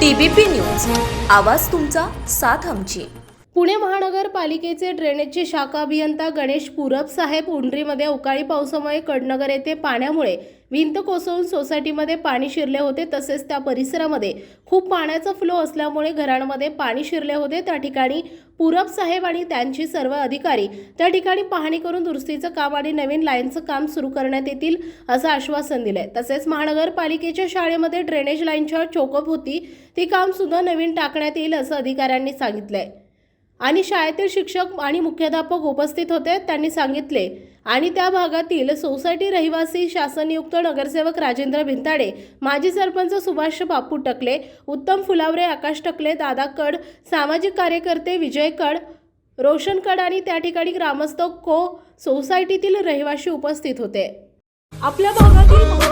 TBP news. आवाज तुमचा साथ आमची. पुणे महानगरपालिकेचे ड्रेनेजचे शाखा अभियंता गणेश पुरब साहेब उंड्रीमध्ये अवकाळी पावसामुळे कडनगर येथे पाण्यामुळे भिंत कोसळून सोसायटीमध्ये पाणी शिरले होते तसेच त्या परिसरामध्ये खूप पाण्याचा फ्लो असल्यामुळे घरांमध्ये पाणी शिरले होते. त्या ठिकाणी पुरब साहेब आणि त्यांची सर्व अधिकारी त्या ठिकाणी पाहणी करून दुरुस्तीचं काम आणि नवीन लाईनचं काम सुरू करण्यात येतील असं आश्वासन दिलंय. तसेच महानगरपालिकेच्या शाळेमध्ये ड्रेनेज लाईनच्या चोकअप होती ती काम सुद्धा नवीन टाकण्यात येईल असं अधिकाऱ्यांनी सांगितलंय. आणि शाळेतील शिक्षक आणि मुख्याध्यापक उपस्थित होते त्यांनी सांगितले. आणि त्या भागातील सोसायटी रहिवासी शासनयुक्त नगरसेवक राजेंद्र भिंताडे माजी सरपंच सुभाष बापू टकले उत्तम फुलावरे आकाश टकले दादा कड सामाजिक कार्यकर्ते विजय कड रोशन कड आणि त्या ठिकाणी ग्रामस्थ को सोसायटीतील रहिवासी उपस्थित होते. आपल्या भागातील